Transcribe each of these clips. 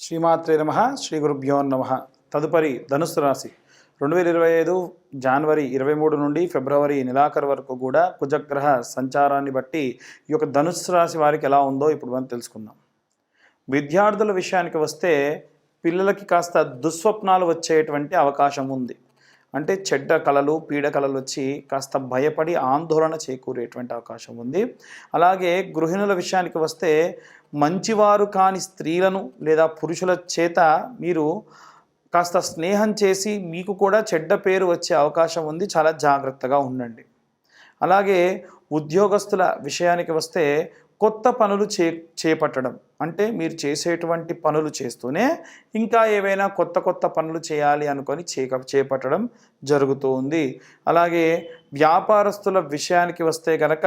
శ్రీమాత్రే నమ శ్రీ గురుభ్యో నమ. తదుపరి ధనుస్సు రాశి. రెండు వేల ఇరవై ఐదు జనవరి ఇరవై మూడు నుండి ఫిబ్రవరి నెలాఖరు వరకు కూడా కుజగ్రహ సంచారాన్ని బట్టి ఈ యొక్క ధనుసు రాశి వారికి ఎలా ఉందో ఇప్పుడు మనం తెలుసుకుందాం. విద్యార్థుల విషయానికి వస్తే పిల్లలకి కాస్త దుస్వప్నాలు వచ్చేటువంటి అవకాశం ఉంది. అంటే చెడ్డ కళలు పీడ కళలు వచ్చి కాస్త భయపడి ఆందోళన చేకూరేటువంటి అవకాశం ఉంది. అలాగే గృహిణుల విషయానికి వస్తే మంచివారు కాని స్త్రీలను లేదా పురుషుల చేత మీరు కాస్త స్నేహం చేసి మీకు కూడా చెడ్డ పేరు వచ్చే అవకాశం ఉంది. చాలా జాగ్రత్తగా ఉండండి. అలాగే ఉద్యోగస్తుల విషయానికి వస్తే కొత్త పనులు చే చేపట్టడం. అంటే మీరు చేసేటువంటి పనులు చేస్తూనే ఇంకా ఏవైనా కొత్త కొత్త పనులు చేయాలి అనుకొని చేక చేపట్టడం జరుగుతూ ఉంది అలాగే వ్యాపారస్తుల విషయానికి వస్తే కనుక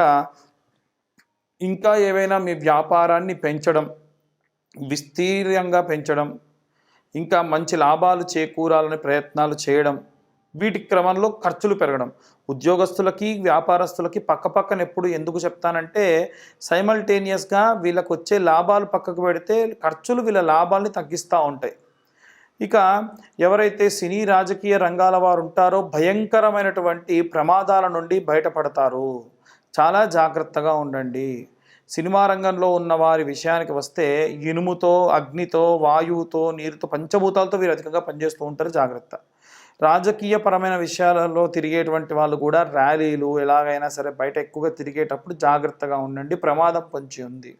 ఇంకా ఏవైనా మీ వ్యాపారాన్ని పెంచడం విస్తీర్యంగా పెంచడం ఇంకా మంచి లాభాలు చేకూరాలని ప్రయత్నాలు చేయడం వీటి క్రమంలో ఖర్చులు పెరగడం. ఉద్యోగస్తులకి వ్యాపారస్తులకి పక్కపక్కన ఎప్పుడు ఎందుకు చెప్తానంటే సైమల్టేనియస్గా వీళ్ళకు వచ్చే లాభాలు పక్కకు పెడితే ఖర్చులు వీళ్ళ లాభాలని తగ్గిస్తూ ఉంటాయి. ఇక ఎవరైతే సినీ రాజకీయ రంగాల వారు ఉంటారో భయంకరమైనటువంటి ప్రమాదాల నుండి బయటపడతారు. చాలా జాగ్రత్తగా ఉండండి. సినిమా రంగంలో ఉన్న వారి విషయానికి వస్తే ఇనుముతో అగ్నితో వాయువుతో నీరుతో పంచభూతాలతో వీరు అధికంగా పనిచేస్తూ ఉంటారు. జాగ్రత్త. రాజకీయపరమైన విషయాలలో తిరిగేటువంటి వాళ్ళు కూడా ర్యాలీలు ఎలాగైనా సరే బయట ఎక్కువగా తిరిగేటప్పుడు జాగ్రత్తగా ఉండండి ప్రమాదం పొంచి ఉంది.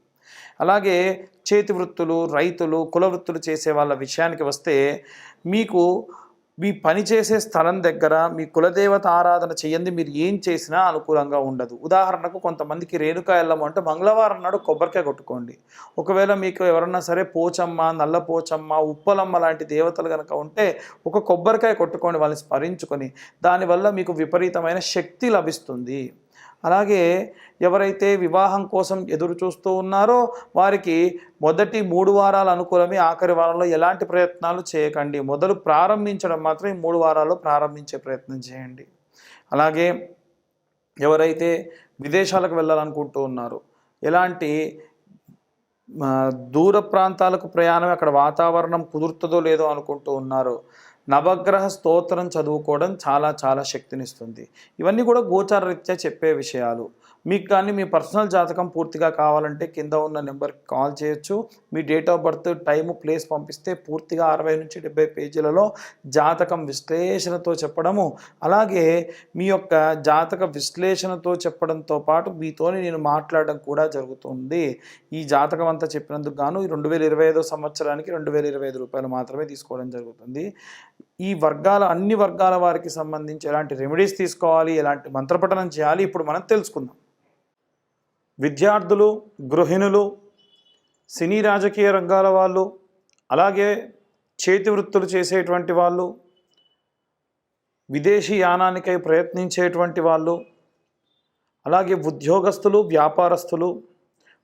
అలాగే చేతి వృత్తులు రైతులు కుల వృత్తులు చేసే వాళ్ళ విషయానికి వస్తే మీకు మీ పని చేసే స్థలం దగ్గర మీ కులదేవత ఆరాధన చేయండి మీరు ఏం చేసినా అనుకూలంగా ఉండదు. ఉదాహరణకు కొంతమందికి రేణుకా ఎల్లమ్మ అంటే మంగళవారం నాడు కొబ్బరికాయ కొట్టుకోండి. ఒకవేళ మీకు ఎవరన్నా సరే పోచమ్మ నల్ల పోచమ్మ ఉప్పలమ్మ లాంటి దేవతలు కనుక ఉంటే ఒక కొబ్బరికాయ కొట్టుకోండి వాళ్ళని స్మరించుకొని దానివల్ల మీకు విపరీతమైన శక్తి లభిస్తుంది. అలాగే ఎవరైతే వివాహం కోసం ఎదురు చూస్తూ ఉన్నారో వారికి మొదటి మూడు వారాలు అనుకూలమే ఆఖరి వారంలో ఎలాంటి ప్రయత్నాలు చేయకండి. మొదలు ప్రారంభించడం మాత్రం ఈ మూడు వారాల్లో ప్రారంభించే ప్రయత్నం చేయండి. అలాగే ఎవరైతే విదేశాలకు వెళ్ళాలనుకుంటూ ఉన్నారో ఎలాంటి దూర ప్రాంతాలకు ప్రయాణం అక్కడ వాతావరణం కుదురుతుందో లేదో అనుకుంటూ ఉన్నారు నవగ్రహ స్తోత్రం చదువుకోవడం చాలా చాలా శక్తినిస్తుంది. ఇవన్నీ కూడా గోచార రీత్యా చెప్పే విషయాలు. మీకు కానీ మీ పర్సనల్ జాతకం పూర్తిగా కావాలంటే కింద ఉన్న నెంబర్కి కాల్ చేయొచ్చు. మీ date of birth time place పంపిస్తే పూర్తిగా అరవై నుంచి డెబ్బై పేజీలలో జాతకం విశ్లేషణతో చెప్పడము. అలాగే మీ యొక్క జాతక విశ్లేషణతో చెప్పడంతో పాటు మీతోని నేను మాట్లాడడం కూడా జరుగుతుంది. ఈ జాతకం అంతా చెప్పినందుకు గాను ఈ రెండు వేల ఇరవై ఐదో సంవత్సరానికి రెండు వేల ఇరవై ఐదు రూపాయలు మాత్రమే తీసుకోవడం జరుగుతుంది. ఈ వర్గాల అన్ని వర్గాల వారికి సంబంధించి ఎలాంటి రెమెడీస్ తీసుకోవాలి ఎలాంటి మంత్రపఠనం చేయాలి ఇప్పుడు మనం తెలుసుకుందాం. విద్యార్థులు గృహిణులు సినీ రాజకీయ రంగాల వాళ్ళు అలాగే చేతి వృత్తులు చేసేటువంటి వాళ్ళు విదేశీ యానానికై ప్రయత్నించేటువంటి వాళ్ళు అలాగే ఉద్యోగస్తులు వ్యాపారస్తులు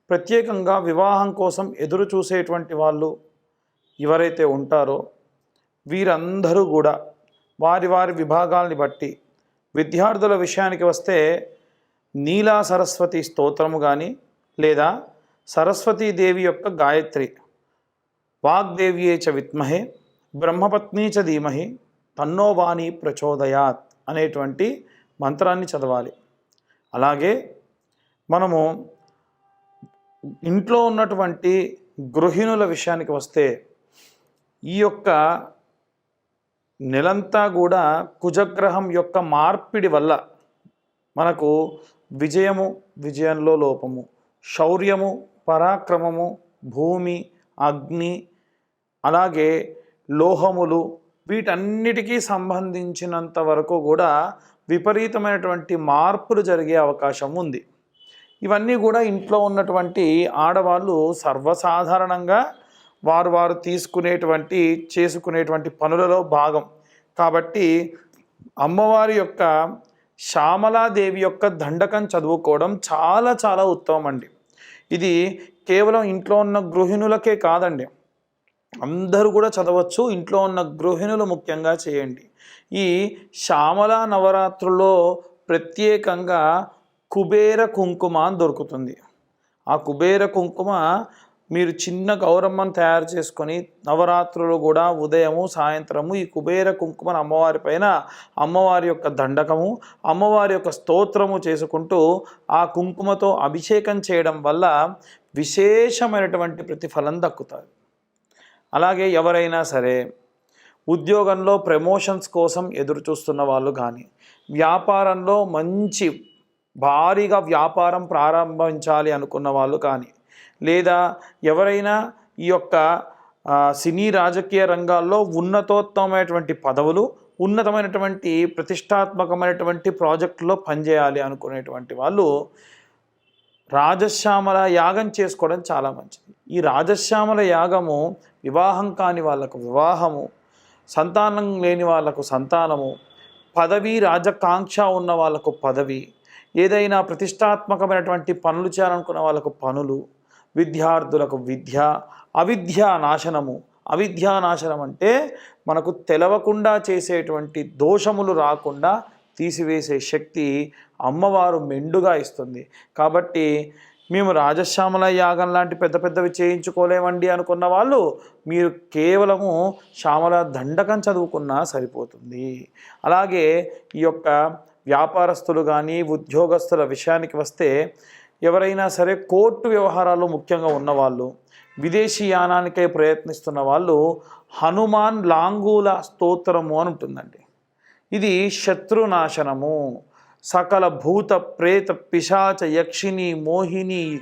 ప్రత్యేకంగా వివాహం కోసం ఎదురు చూసేటువంటి వాళ్ళు ఎవరైతే ఉంటారో వీరందరూ కూడా వారి వారి విభాగాల్ని బట్టి విద్యార్థుల విషయానికి వస్తే నీలా సరస్వతి స్తోత్రము కానీ లేదా సరస్వతీదేవి యొక్క గాయత్రి వాగ్దేవ్యే చ విత్మహే బ్రహ్మపత్ని చ ధీమహి తన్నోవాణి ప్రచోదయాత్ అనేటువంటి మంత్రాన్ని చదవాలి. అలాగే మనము ఇంట్లో ఉన్నటువంటి గృహిణుల విషయానికి వస్తే ఈ యొక్క నెలంతా కూడా కుజగ్రహం యొక్క మార్పిడి వల్ల మనకు విజయము విజయంలో లోపము. శౌర్యము పరాక్రమము భూమి అగ్ని అలాగే లోహములు వీటన్నిటికీ సంబంధించినంత వరకు కూడా విపరీతమైనటువంటి మార్పులు జరిగే అవకాశం ఉంది. ఇవన్నీ కూడా ఇంట్లో ఉన్నటువంటి ఆడవాళ్ళు సర్వసాధారణంగా వారు వారు తీసుకునేటువంటి చేసుకునేటువంటి పనులలో భాగం. కాబట్టి అమ్మవారి యొక్క శ్యామలాదేవి యొక్క దండకం చదువుకోవడం చాలా చాలా ఉత్తమం అండి ఇది కేవలం ఇంట్లో ఉన్న గృహిణులకే కాదండి. అందరూ కూడా చదవచ్చు ఇంట్లో ఉన్న గృహిణులు ముఖ్యంగా చేయండి. ఈ శ్యామల నవరాత్రుల్లో ప్రత్యేకంగా కుబేర కుంకుమ దొరుకుతుంది. ఆ కుబేర కుంకుమ మీరు చిన్న గౌరమ్మను తయారు చేసుకొని నవరాత్రులు కూడా ఉదయము సాయంత్రము ఈ కుబేర కుంకుమను అమ్మవారి పైన అమ్మవారి యొక్క దండకము అమ్మవారి యొక్క స్తోత్రము చేసుకుంటూ ఆ కుంకుమతో అభిషేకం చేయడం వల్ల విశేషమైనటువంటి ప్రతిఫలం దక్కుతుంది అలాగే ఎవరైనా సరే ఉద్యోగంలో ప్రమోషన్స్ కోసం ఎదురు చూస్తున్న వాళ్ళు కానీ వ్యాపారంలో మంచి భారీగా వ్యాపారం ప్రారంభించాలి అనుకున్న వాళ్ళు కానీ లేదా ఎవరైనా ఈ యొక్క సినీ రాజకీయ రంగాల్లో ఉన్నతోత్తమైనటువంటి పదవులు ఉన్నతమైనటువంటి ప్రతిష్టాత్మకమైనటువంటి ప్రాజెక్టులో పనిచేయాలి అనుకునేటువంటి వాళ్ళు రాజశ్యామల యాగం చేసుకోవడం చాలా మంచిది. ఈ రాజశ్యామల యాగము వివాహం కాని వాళ్ళకు వివాహము సంతానం లేని వాళ్ళకు సంతానము పదవి రాజకాంక్ష ఉన్న వాళ్ళకు పదవి ఏదైనా ప్రతిష్టాత్మకమైనటువంటి పనులు చేయాలనుకున్న వాళ్ళకు పనులు విద్యార్థులకు విద్య అవిద్యా నాశనము. అవిద్యా నాశనం అంటే మనకు తెలవకుండా చేసేటువంటి దోషములు రాకుండా తీసివేసే శక్తి అమ్మవారు మెండుగా ఇస్తుంది. కాబట్టి మేము రాజశ్యామల యాగం లాంటి పెద్ద పెద్దవి చేయించుకోలేమండి అనుకున్న వాళ్ళు మీరు కేవలము శ్యామల దండకం చదువుకున్నా సరిపోతుంది. అలాగే ఈ యొక్క వ్యాపారస్తులు కానీ ఉద్యోగస్తుల విషయానికి వస్తే ఎవరైనా సరే కోర్టు వ్యవహారాలు ముఖ్యంగా ఉన్నవాళ్ళు విదేశీ యానానికై ప్రయత్నిస్తున్న వాళ్ళు హనుమాన్ లాంగూల స్తోత్రము అని ఉంటుందండి. ఇది శత్రునాశనము. సకల భూత ప్రేత పిశాచ యక్షిని మోహిని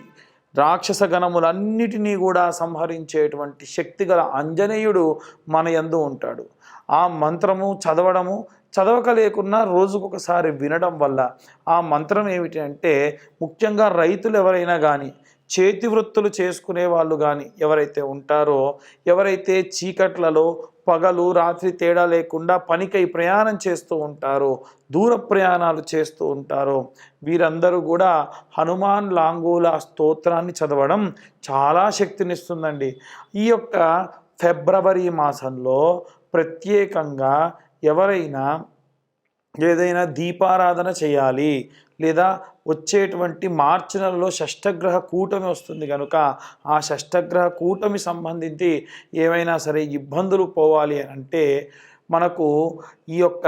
రాక్షస గణములన్నిటినీ కూడా సంహరించేటువంటి శక్తి గల అంజనేయుడు మన యందు ఉంటాడు. ఆ మంత్రము చదవడము చదవక లేకున్నా రోజుకొకసారి వినడం వల్ల ఆ మంత్రం ఏమిటి అంటే ముఖ్యంగా రైతులు ఎవరైనా కానీ చేతి వృత్తులు చేసుకునే వాళ్ళు కానీ ఎవరైతే ఉంటారో ఎవరైతే చీకట్లలో పగలు రాత్రి తేడా లేకుండా పనికై ప్రయాణం చేస్తూ ఉంటారు దూర ప్రయాణాలు చేస్తూ ఉంటారు. వీరందరూ కూడా హనుమాన్ లాంగూల స్తోత్రాన్ని చదవడం చాలా శక్తినిస్తుందండి. ఈ యొక్క ఫిబ్రవరి మాసంలో ప్రత్యేకంగా ఎవరైనా ఏదైనా దీపారాధన చేయాలి లేదా వచ్చేటువంటి మార్చి నెలలో షష్టగ్రహ కూటమి వస్తుంది కనుక ఆ షష్టగ్రహ కూటమి సంబంధించి ఏమైనా సరే ఇబ్బందులు పోవాలి అని అంటే మనకు ఈ యొక్క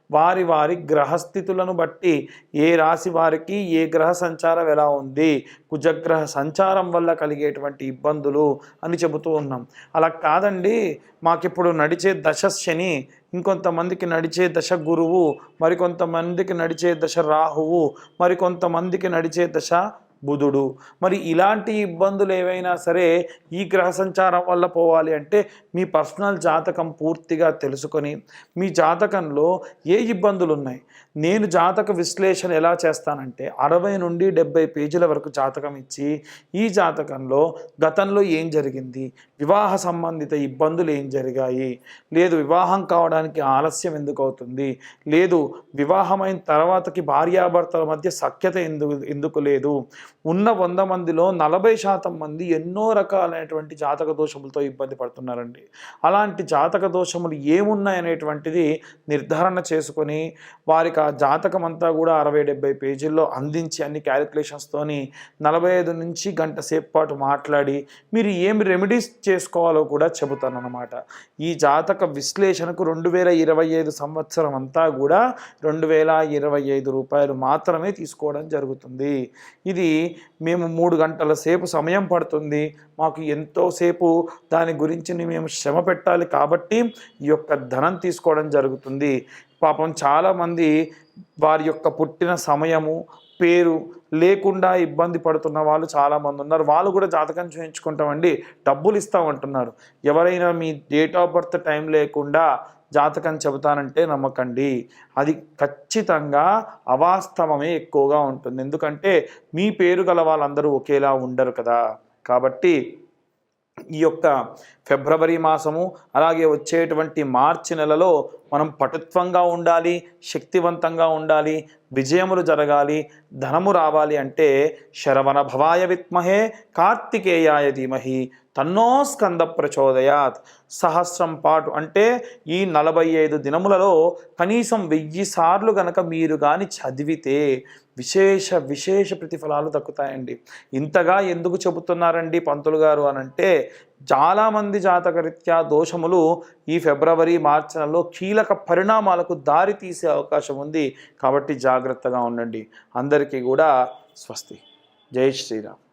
వారి వారి గ్రహస్థితులను బట్టి ఏ రాశి వారికి ఏ గ్రహ సంచారం ఎలా ఉంది కుజగ్రహ సంచారం వల్ల కలిగేటువంటి ఇబ్బందులు అని చెబుతూ ఉన్నాం. అలా కాదండి మాకిప్పుడు నడిచే దశ శని ఇంకొంతమందికి నడిచే దశ గురువు మరికొంతమందికి నడిచే దశ రాహువు మరికొంతమందికి నడిచే దశ బుధుడు. మరి ఇలాంటి ఇబ్బందులు ఏవైనా సరే ఈ గ్రహ సంచారం వల్ల పోవాలి అంటే మీ పర్సనల్ జాతకం పూర్తిగా తెలుసుకొని మీ జాతకంలో ఏ ఇబ్బందులు ఉన్నాయి? నేను జాతక విశ్లేషణ ఎలా చేస్తానంటే అరవై నుండి డెబ్బై పేజీల వరకు జాతకం ఇచ్చి ఈ జాతకంలో గతంలో ఏం జరిగింది? వివాహ సంబంధిత ఇబ్బందులు ఏం జరిగాయి? లేదు వివాహం కావడానికి ఆలస్యం ఎందుకు అవుతుంది? లేదు వివాహమైన తర్వాతకి భార్యాభర్తల మధ్య సఖ్యత ఎందుకు ఎందుకు లేదు? ఉన్న వంద మందిలో నలభై శాతం మంది ఎన్నో రకాలైనటువంటి జాతక దోషములతో ఇబ్బంది పడుతున్నారండి. అలాంటి జాతక దోషములు ఏమున్నాయనేటువంటిది నిర్ధారణ చేసుకొని వారికి ఆ జాతకం అంతా కూడా అరవై డెబ్బై పేజీల్లో అందించి అన్ని క్యాలిక్యులేషన్స్తోని నలభై ఐదు నుంచి గంట సేపు పాటు మాట్లాడి మీరు ఏమి రెమెడీస్ చేసుకోవాలో కూడా చెబుతానన్నమాట. ఈ జాతక విశ్లేషణకు రెండు వేల ఇరవై ఐదు సంవత్సరం అంతా కూడా రెండు వేల ఇరవై ఐదు రూపాయలు మాత్రమే తీసుకోవడం జరుగుతుంది. ఇది మేము మూడు గంటల సేపు సమయం పడుతుంది. మాకు ఎంతోసేపు దాని గురించి మేము శ్రమ పెట్టాలి కాబట్టి ఈ యొక్క ధనం తీసుకోవడం జరుగుతుంది. పాపం చాలామంది వారి యొక్క పుట్టిన సమయము పేరు లేకుండా ఇబ్బంది పడుతున్న వాళ్ళు చాలామంది ఉన్నారు. వాళ్ళు కూడా జాతకం చేయించుకుంటామండి. డబ్బులు ఇస్తామంటున్నారు ఎవరైనా మీ డేట్ ఆఫ్ బర్త్ టైం లేకుండా జాతకం చెబుతానంటే నమ్మకండి. అది ఖచ్చితంగా అవాస్తవమే ఎక్కువగా ఉంటుంది. ఎందుకంటే మీ పేరు గల వాళ్ళందరూ ఒకేలా ఉండరు కదా. కాబట్టి ఈ యొక్క ఫిబ్రవరి మాసము అలాగే వచ్చేటువంటి మార్చి నెలలో మనం పటుత్వంగా ఉండాలి శక్తివంతంగా ఉండాలి విజయములు జరగాలి ధనము రావాలి అంటే శరవణ భవాయ విత్మహే కార్తికేయాయ ధీమహి. తన్నో స్కంద ప్రచోదయాత్. సహస్రం పాటు అంటే ఈ నలభై ఐదు దినములలో కనీసం వెయ్యి సార్లు గనక మీరు కానీ చదివితే విశేష విశేష ప్రతిఫలాలు దక్కుతాయండి. ఇంతగా ఎందుకు చెబుతున్నారండి పంతులు గారు అని అంటే చాలామంది జాతకరీత్యా దోషములు ఈ ఫిబ్రవరి మార్చి నెలలో కీలక పరిణామాలకు దారి తీసే అవకాశం ఉంది. కాబట్టి జాగ్రత్తగా ఉండండి. అందరికీ కూడా స్వస్తి. జై శ్రీరామ్.